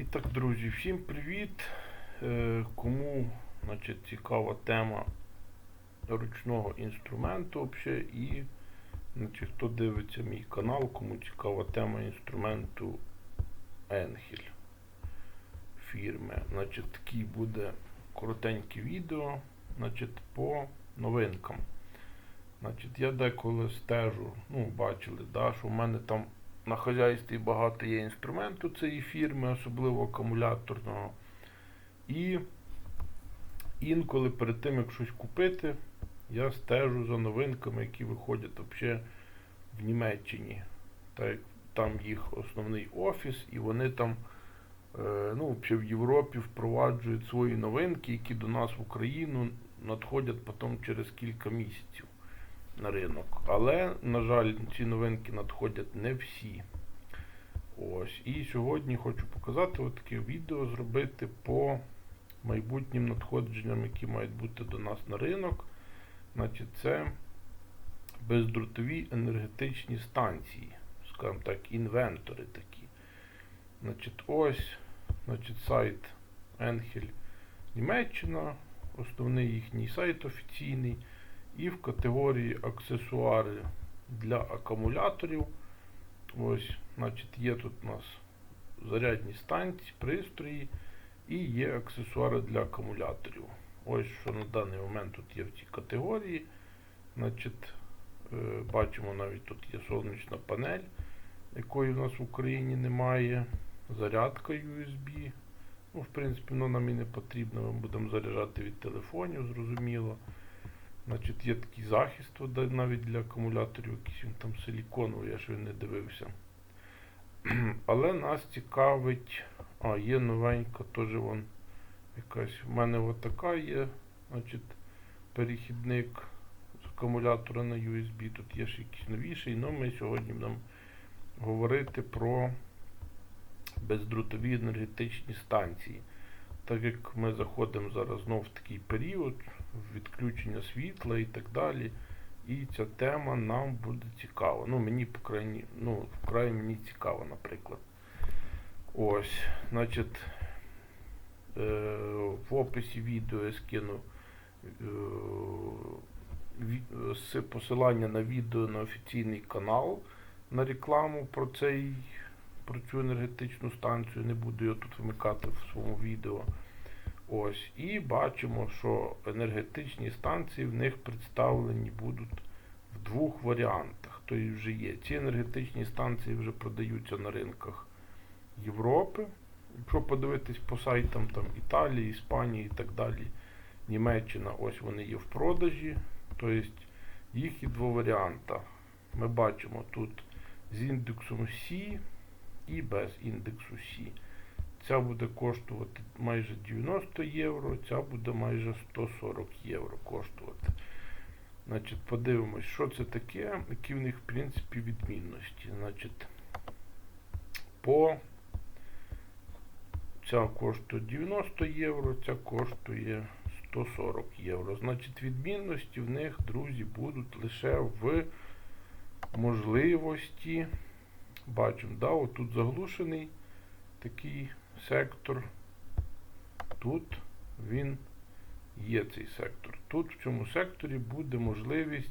І так, друзі, всім привіт. Е, Кому значить, цікава тема ручного інструменту взагалі, і значить, хто дивиться мій канал, кому цікава тема інструменту Енхель фірми. Значить, такий буде коротеньке відео значить, по новинкам. Значить, я деколи стежу, ну, бачили, да, що в мене там на хазяйстві багато є інструменту цієї фірми, особливо акумуляторного. І інколи перед тим, як щось купити, я стежу за новинками, які виходять взагалі в Німеччині. Так як там їх основний офіс, і вони там е, ну, взагалі в Європі впроваджують свої новинки, які до нас в Україну надходять потім через кілька місяців на ринок. Але, на жаль, ці новинки надходять не всі. Ось. І сьогодні хочу показати таке відео зробити по майбутнім надходженням, які мають бути до нас на ринок. Значить, це бездротові енергетичні станції, скажімо так, інвентори такі. Значить, ось значить, сайт Енхель Німеччина, основний їхній сайт офіційний. І в категорії аксесуари для акумуляторів. Ось, значить, є тут у нас зарядні станції, пристрої і є аксесуари для акумуляторів. Ось що на даний момент тут є в цій категорії. Значить, е, бачимо навіть тут є сонячна панель, якої в нас в Україні немає. Зарядка USB. Ну, в принципі, воно нам і не потрібно. Ми будемо заряджати від телефонів, зрозуміло. Значить, є такий захист навіть для акумуляторів, якийсь він там силіконовий, я ще не дивився. Але нас цікавить, а, є новенька, теж вон якась. В мене отака є, значить, перехідник з акумулятора на USB. Тут є ще якийсь новіший, але ми сьогодні будемо говорити про бездротові енергетичні станції. Так як ми заходимо зараз знов в такий період відключення світла і так далі. І ця тема нам буде цікава. Ну, мені по крайні, ну, вкрай мені цікаво, наприклад. Ось, значить, е, в описі відео я скину е, посилання на відео на офіційний канал на рекламу про цей про цю енергетичну станцію. Не буду його тут вмикати в своєму відео. Ось, і бачимо, що енергетичні станції в них представлені будуть в двох варіантах. Тобто вже є. Ці енергетичні станції вже продаються на ринках Європи. Якщо подивитись по сайтам там Італії, Іспанії і так далі, Німеччина, ось вони є в продажі. Тобто їх і два варіанти. Ми бачимо тут з індексом C і без індексу C. Ця буде коштувати майже 90 євро, ця буде майже 140 євро коштувати. Значить, подивимось, що це таке, які в них, в принципі, відмінності. Значить, по ця коштує 90 євро, ця коштує 140 євро. Значить, відмінності в них, друзі, будуть лише в можливості. Бачимо, да, отут заглушений такий сектор. Тут він є цей сектор. Тут в цьому секторі буде можливість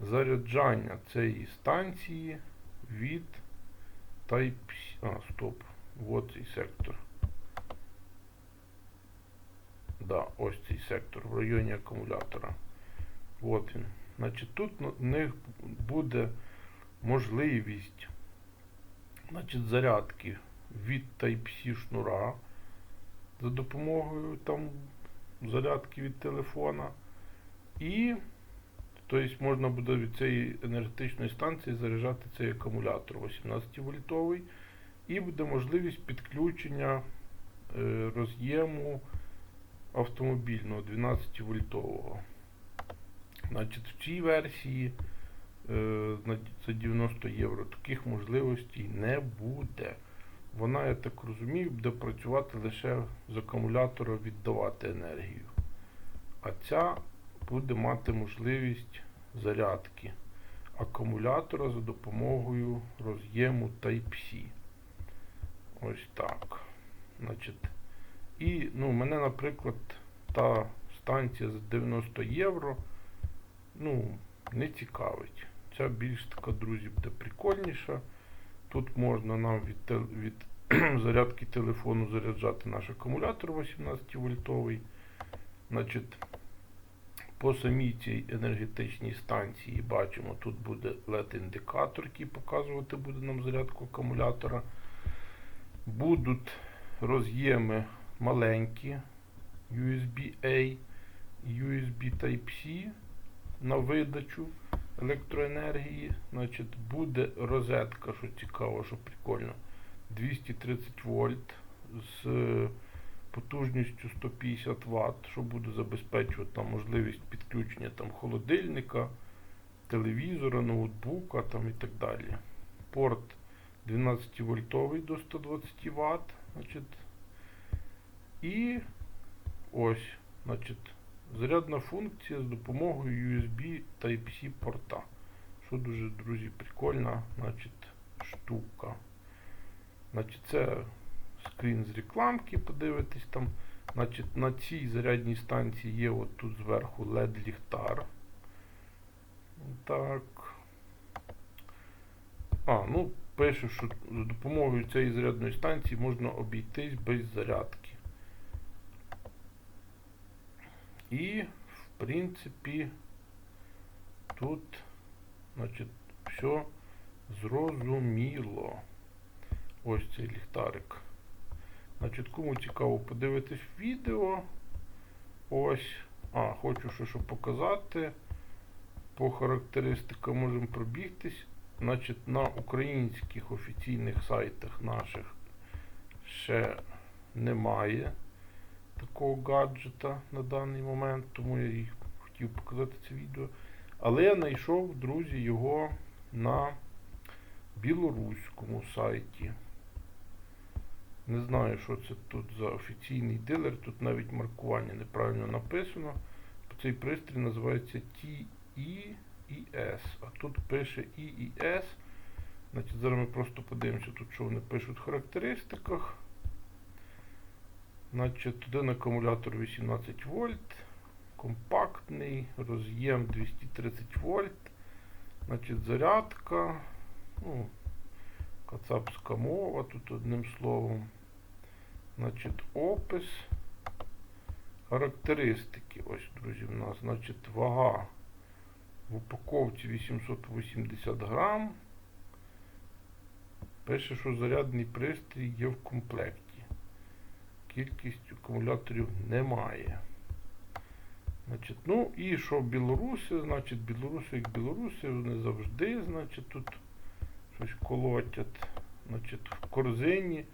заряджання цієї станції від Type-C. А, стоп. От цей сектор. Да, ось цей сектор в районі акумулятора. От він. Значить, тут в них буде можливість значить, зарядки від Type-C шнура за допомогою там зарядки від телефона. І тобто можна буде від цієї енергетичної станції заряджати цей акумулятор 18 вольтовий. І буде можливість підключення е, роз'єму автомобільного 12 вольтового. Значить, в цій версії за 90 євро таких можливостей не буде. Вона, я так розумію, буде працювати лише з акумулятора віддавати енергію. А ця буде мати можливість зарядки акумулятора за допомогою роз'єму Type-C. Ось так. Значить, і ну, мене, наприклад, та станція за 90 євро ну, не цікавить. Ця більш така, друзі, буде прикольніша. Тут можна нам від, від зарядки телефону заряджати наш акумулятор 18 вольтовий. Значить, по самій цій енергетичній станції бачимо, тут буде LED-індикатор, який показувати буде нам зарядку акумулятора. Будуть роз'єми маленькі USB-A USB Type-C на видачу електроенергії. Значить, буде розетка, що цікаво, що прикольно. 230 вольт з потужністю 150 Вт, що буде забезпечувати там можливість підключення там холодильника, телевізора, ноутбука там і так далі. Порт 12 вольтовий до 120 Вт. Значить, і ось, значить, зарядна функція з допомогою USB Type-C порта. Що дуже, друзі, прикольна, значить, штука. Значить, це скрін з рекламки, подивитись там. Значить, на цій зарядній станції є от тут зверху LED ліхтар. Так. А, ну, пише, що за допомогою цієї зарядної станції можна обійтись без зарядки. І, в принципі, тут, значить, все зрозуміло. Ось цей ліхтарик. Значить, кому цікаво подивитись відео. Ось. А, хочу ще що показати. По характеристикам можемо пробігтись. Значить, на українських офіційних сайтах наших ще немає такого гаджета на даний момент, тому я і хотів показати це відео. Але я знайшов, друзі, його на білоруському сайті. Не знаю, що це тут за офіційний дилер, тут навіть маркування неправильно написано. Цей пристрій називається TEES, а тут пише EES. Значить, Зараз ми просто подивимося, тут, що вони пишуть в характеристиках. Значить, один акумулятор 18 вольт, компактний, роз'єм 230 вольт, значить, зарядка, ну, кацапська мова, тут одним словом. Значить, опис. Характеристики. Ось, друзі, в нас, значить, вага в упаковці 880 грам. Пише, що зарядний пристрій є в комплекті. Кількість акумуляторів немає. Значить, ну і що білоруси, значить, білоруси як білоруси, вони завжди, значить, тут щось колотять. Значить, в корзині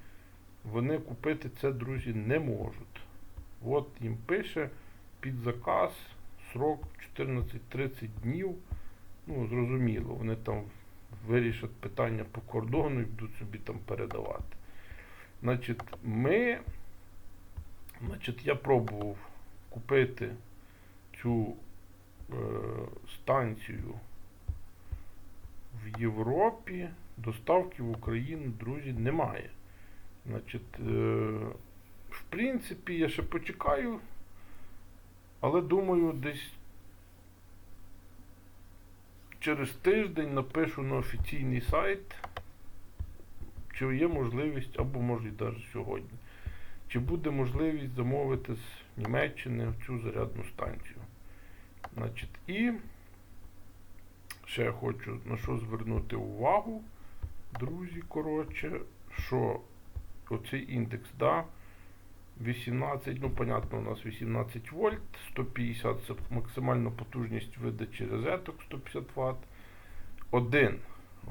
вони купити це, друзі, не можуть. От їм пише під заказ срок 14-30 днів. Ну, зрозуміло, вони там вирішать питання по кордону і будуть собі там передавати. Значить, ми, значить, я пробував купити цю е, станцію в Європі. Доставки в Україну, друзі, немає. Значить, е, в принципі, я ще почекаю, але думаю, десь через тиждень напишу на офіційний сайт, чи є можливість, або може навіть сьогодні, чи буде можливість замовити з Німеччини цю зарядну станцію. Значить, і ще я хочу на що звернути увагу, друзі, коротше, що оцей індекс, да, 18, ну, понятно, у нас 18 вольт, 150 це максимальна потужність видачі розеток 150 Вт. 1.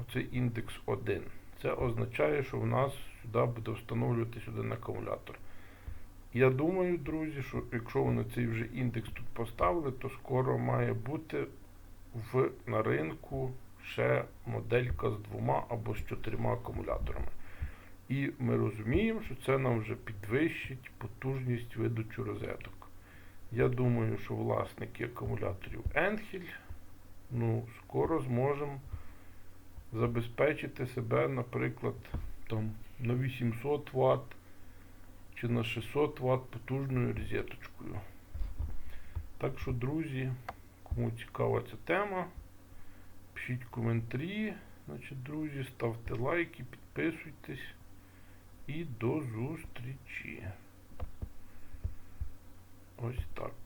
Оцей індекс 1. Це означає, що в нас сюди буде встановлюватись один акумулятор. Я думаю, друзі, що якщо вони цей вже індекс тут поставили, то скоро має бути в, на ринку ще моделька з двома або з чотирма акумуляторами. І ми розуміємо, що це нам вже підвищить потужність видачу розеток. Я думаю, що власники акумуляторів Enhil ну, скоро зможемо забезпечити себе, наприклад, там, на 800 Вт чи на 600 Вт потужною розеточкою. Так що, друзі, кому цікава ця тема, пишіть коментарі, значить, друзі, ставте лайки, підписуйтесь і до зустрічі. Ось так.